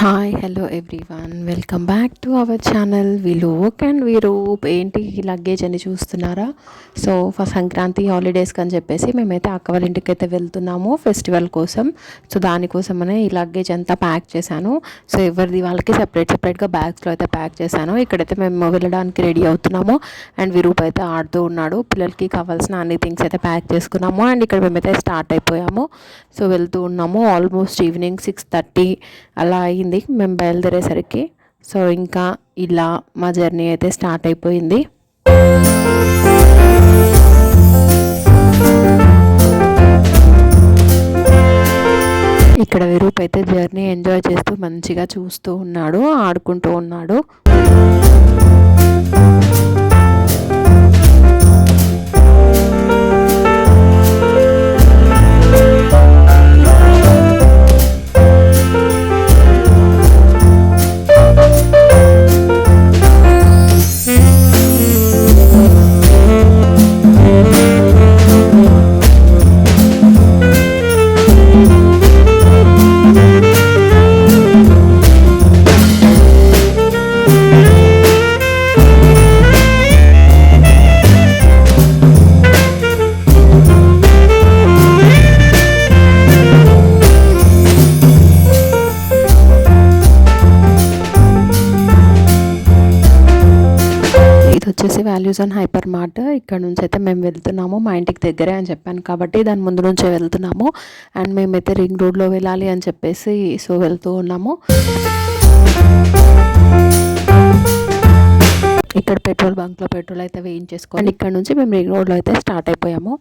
Hi hello everyone welcome back to our channel Vilok and వీరు ఏంటి ఈ luggage అని చూస్తున్నారా? సో ఫర్ సంక్రాంతి హాలిడేస్కి అని చెప్పేసి మేమైతే అక్క వాళ్ళ ఇంటికి అయితే వెళ్తున్నాము ఫెస్టివల్ కోసం. సో దానికోసమనే ఈ లగేజ్ అంతా ప్యాక్ చేశాను. సో ఎవరిది వాళ్ళకి సెపరేట్ సెపరేట్గా బ్యాగ్స్లో అయితే ప్యాక్ చేశాను. ఇక్కడైతే మేము వెళ్ళడానికి రెడీ అవుతున్నాము అండ్ విరూప్ అయితే ఆడుతూ ఉన్నాడు. పిల్లలకి కావాల్సిన అన్ని థింగ్స్ అయితే ప్యాక్ చేసుకున్నాము అండ్ ఇక్కడ మేమైతే స్టార్ట్ అయిపోయాము. సో వెళ్తూ ఉన్నాము. ఆల్మోస్ట్ ఈవినింగ్ సిక్స్ థర్టీ అలా అయింది. మేము బయలుదేరేసరికి. సో ఇంకా ఇలా మా జర్నీ అయితే స్టార్ట్ అయిపోయింది. ఇక్కడ విరూప్ అయితే జర్నీ ఎంజాయ్ చేస్తూ మంచిగా చూస్తూ ఉన్నాడు ఆడుకుంటూ ఉన్నాడు. అండ్ హైపర్ మార్ట్ ఇక్కడ నుంచి అయితే మేము వెళ్తున్నాము మా ఇంటికి దగ్గరే అని చెప్పాను కాబట్టి దాని ముందు నుంచే వెళ్తున్నాము. అండ్ మేమైతే రింగ్ రోడ్లో వెళ్ళాలి అని చెప్పేసి సో వెళ్తూ ఉన్నాము. ఇక్కడ పెట్రోల్ బంక్లో పెట్రోల్ అయితే వేయించేసుకో అండ్ ఇక్కడ నుంచి మేము రింగ్ రోడ్లో అయితే స్టార్ట్ అయిపోయాము.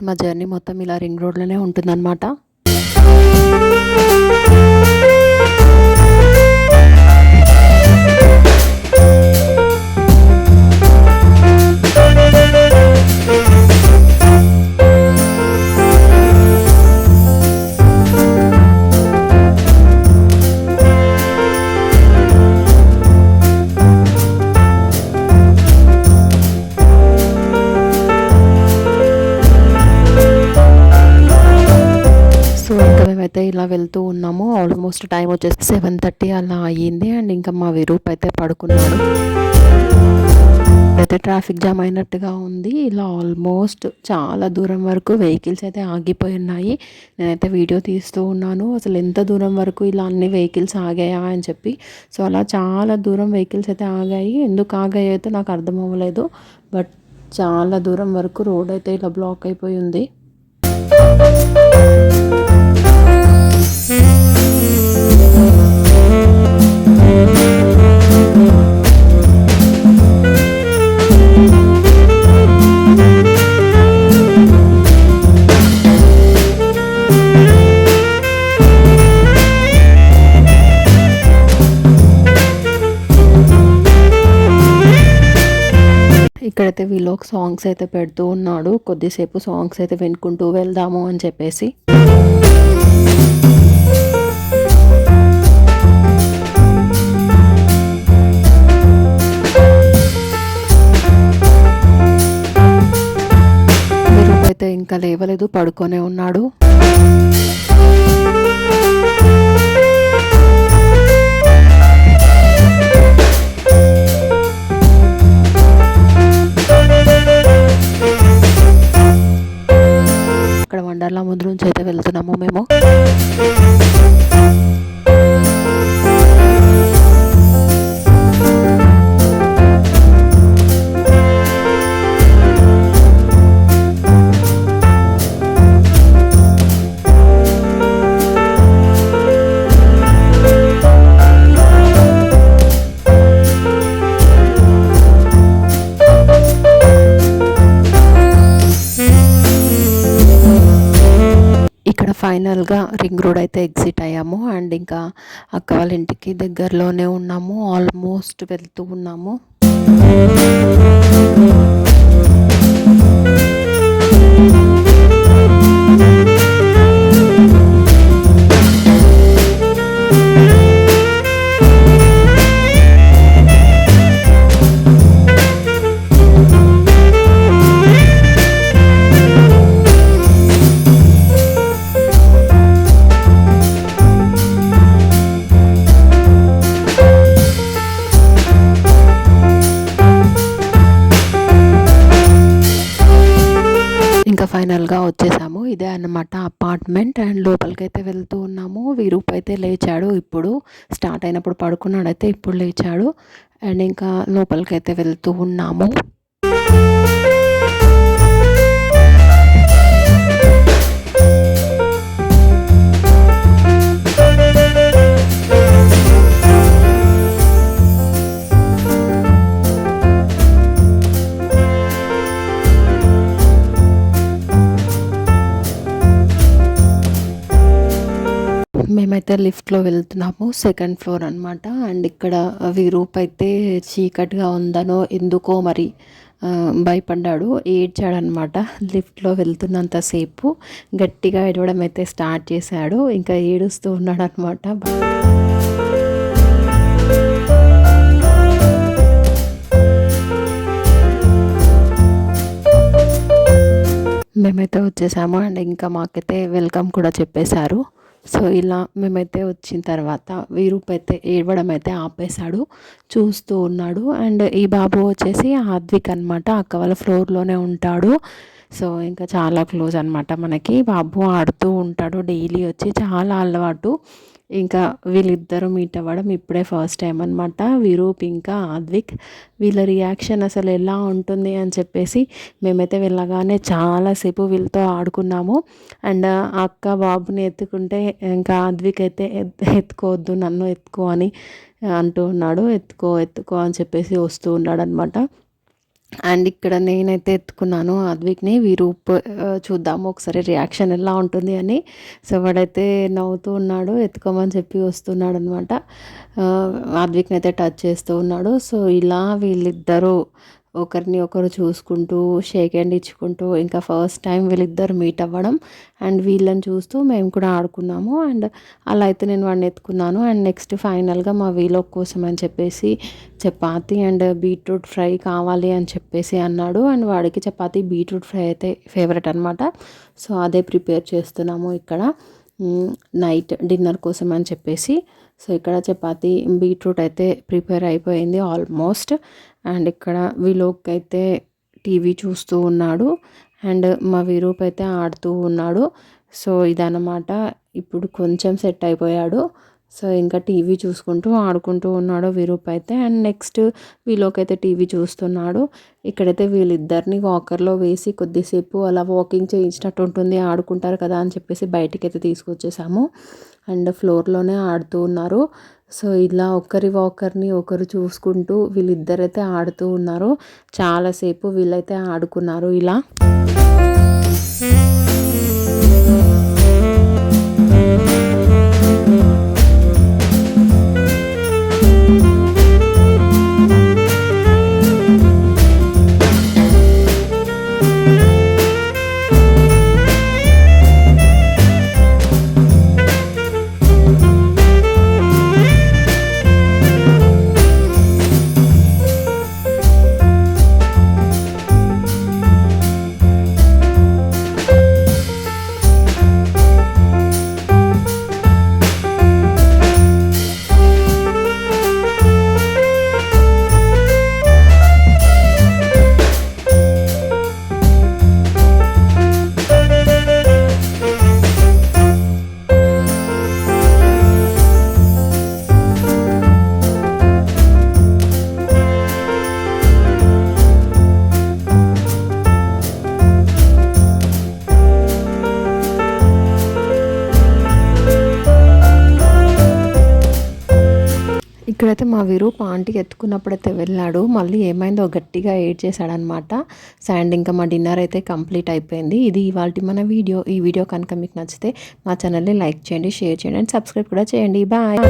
ఆల్మోస్ట్ మా జర్నీ మొత్తం ఇలా రింగ్ రోడ్లోనే ఉంటుందన్నమాట. అయితే ఇలా వెళ్తూ ఉన్నాము. ఆల్మోస్ట్ టైం వచ్చేసి సెవెన్ థర్టీ అలా అయ్యింది. అండ్ ఇంకా మా విరూప్ అయితే పడుకున్నాడు. అయితే ట్రాఫిక్ జామ్ అయినట్టుగా ఉంది. ఇలా ఆల్మోస్ట్ చాలా దూరం వరకు వెహికల్స్ అయితే ఆగిపోయి ఉన్నాయి. నేనైతే వీడియో తీస్తూ ఉన్నాను. అసలు ఎంత దూరం వరకు ఇలా అన్ని వెహికల్స్ ఆగాయా అని చెప్పి. సో అలా చాలా దూరం వెహికల్స్ అయితే ఆగాయి. ఎందుకు ఆగాయి అయితే నాకు అర్థం అవ్వలేదు. బట్ చాలా దూరం వరకు రోడ్ అయితే ఇలా బ్లాక్ అయిపోయి ఉంది. ఇక్కడైతే వీళ్ళు సాంగ్స్ అయితే పెడుతూ ఉన్నాడు. కొద్దిసేపు సాంగ్స్ అయితే వినుకుంటూ వెళ్దాము అని చెప్పేసి. అయితే ఇంకా లేవలేదు పడుకొనే ఉన్నాడు. ఇక్కడ వండర్లా ముందు నుంచి అయితే వెళ్తున్నాము మేము. ఫైనల్గా రింగ్ రోడ్ అయితే ఎగ్జిట్ అయ్యాము. అండ్ ఇంకా అక్క వాళ్ళ ఇంటికి దగ్గరలోనే ఉన్నాము. ఆల్మోస్ట్ వెళ్తూ ఉన్నాము. ఇంకా ఫైనల్గా వచ్చేసాము. ఇదే అన్నమాట అపార్ట్మెంట్ అండ్ లోపలికి అయితే వెళ్తూ ఉన్నాము. వీరూప్ అయితే లేచాడు ఇప్పుడు. స్టార్ట్ అయినప్పుడు పడుకున్నాడైతే ఇప్పుడు లేచాడు. అండ్ ఇంకా లోపలికి అయితే వెళ్తూ ఉన్నాము. మేమైతే లిఫ్ట్లో వెళ్తున్నాము సెకండ్ ఫ్లోర్ అనమాట అండ్ ఇక్కడ విరూప్ అయితే చీకటిగా ఉందనో ఎందుకో మరి భయపడ్డాడు. ఏడ్చాడనమాట లిఫ్ట్లో వెళ్తున్నంతసేపు గట్టిగా ఏడవడం అయితే స్టార్ట్ చేశాడు. ఇంకా ఏడుస్తూ ఉన్నాడు అనమాట మేమైతే వచ్చేసాము. అండ్ ఇంకా మాకైతే వెల్కమ్ కూడా చెప్పేశారు. సో ఇలా మేమైతే వచ్చిన తర్వాత వీరూప్ అయితే ఏడవడం అయితే ఆపేశాడు చూస్తూ ఉన్నాడు. అండ్ ఈ బాబు వచ్చేసి ఆద్విక్ అనమాట అక్క వాళ్ళ ఫ్లోర్లోనే ఉంటాడు. సో ఇంకా చాలా క్లోజ్ అనమాట మనకి. బాబు ఆడుతూ ఉంటాడు డైలీ వచ్చి చాలా అలవాటు. ఇంకా వీళ్ళిద్దరూ మీట్ అవ్వడం ఇప్పుడే ఫస్ట్ టైం అనమాట విరూప్ ఇంకా ఆద్విక్. వీళ్ళ రియాక్షన్ అసలు ఎలా ఉంటుంది అని చెప్పేసి మేమైతే వెళ్ళగానే చాలాసేపు వీళ్ళతో ఆడుకున్నాము. అండ్ అక్క బాబుని ఎత్తుకుంటే ఇంకా ఆద్విక్ అయితే ఎత్తుకోవద్దు నన్ను ఎత్తుకో అని అంటూ ఉన్నాడు. ఎత్తుకో ఎత్తుకో అని చెప్పేసి వస్తూ ఉన్నాడు అనమాట అండ్ ఇక్కడ నేనైతే ఎత్తుకున్నాను అద్విక్ని వీరూప్ చూద్దాము ఒకసారి రియాక్షన్ ఎలా ఉంటుంది అని. సో వాడైతే నవ్వుతూ ఉన్నాడు ఎత్తుకోమని చెప్పి వస్తున్నాడు అనమాట అద్విక్ని అయితే టచ్ చేస్తూ ఉన్నాడు. సో ఇలా వీళ్ళిద్దరూ ఒకరిని ఒకరు చూసుకుంటూ షేక్ హ్యాండ్ ఇచ్చుకుంటూ ఇంకా ఫస్ట్ టైం వీళ్ళిద్దరు మీట్ అవ్వడం అండ్ వీళ్ళని చూస్తూ మేము కూడా ఆడుకున్నాము అండ్ అలా అయితే నేను వాడిని ఎత్తుకున్నాను అండ్ నెక్స్ట్ ఫైనల్గా మా వీలో కోసం అని చెప్పేసి చపాతి అండ్ బీట్రూట్ ఫ్రై కావాలి అని చెప్పేసి అన్నాడు అండ్ వాడికి చపాతి బీట్రూట్ ఫ్రై అయితే ఫేవరెట్ అనమాట సో అదే ప్రిపేర్ చేస్తున్నాము ఇక్కడ. నైట్ డిన్నర్ కోసం అని చెప్పేసి. సో ఇక్కడ చపాతి బీట్రూట్ అయితే ప్రిపేర్ అయిపోయింది ఆల్మోస్ట్. అండ్ ఇక్కడ విలోక్ అయితే టీవీ చూస్తూ ఉన్నాడు. అండ్ మా విరూప్ అయితే ఆడుతూ ఉన్నాడు. సో ఇదన్నమాట. ఇప్పుడు కొంచెం సెట్ అయిపోయాడు. సో ఇంకా టీవీ చూసుకుంటూ ఆడుకుంటూ ఉన్నాడు విరూప్ అయితే. అండ్ నెక్స్ట్ వీలోకి అయితే టీవీ చూస్తున్నాడు. ఇక్కడైతే వీళ్ళిద్దరిని వాకర్లో వేసి కొద్దిసేపు అలా వాకింగ్ చేయించినట్టు ఉంటుంది ఆడుకుంటారు కదా అని చెప్పేసి బయటికి అయితే తీసుకొచ్చేసాము. అండ్ ఫ్లోర్లోనే ఆడుతూ ఉన్నారు. సో ఇలా ఒకరి వాకర్ని ఒకరు చూసుకుంటూ వీళ్ళిద్దరైతే ఆడుతూ ఉన్నారు. చాలాసేపు వీళ్ళైతే ఆడుకున్నారు ఇలా. ఇక్కడైతే మా విరూప్ ఆంటీ ఎత్తుకున్నప్పుడైతే వెళ్ళాడు. మళ్ళీ ఏమైందో గట్టిగా ఏడ్ చేశాడనమాట అండ్ ఇంకా మా డిన్నర్ అయితే కంప్లీట్ అయిపోయింది. ఇది ఇవాళ మన వీడియో. ఈ వీడియో కనుక మీకు నచ్చితే మా ఛానల్ని లైక్ చేయండి షేర్ చేయండి అండ్ సబ్స్క్రైబ్ కూడా చేయండి. బాయ్.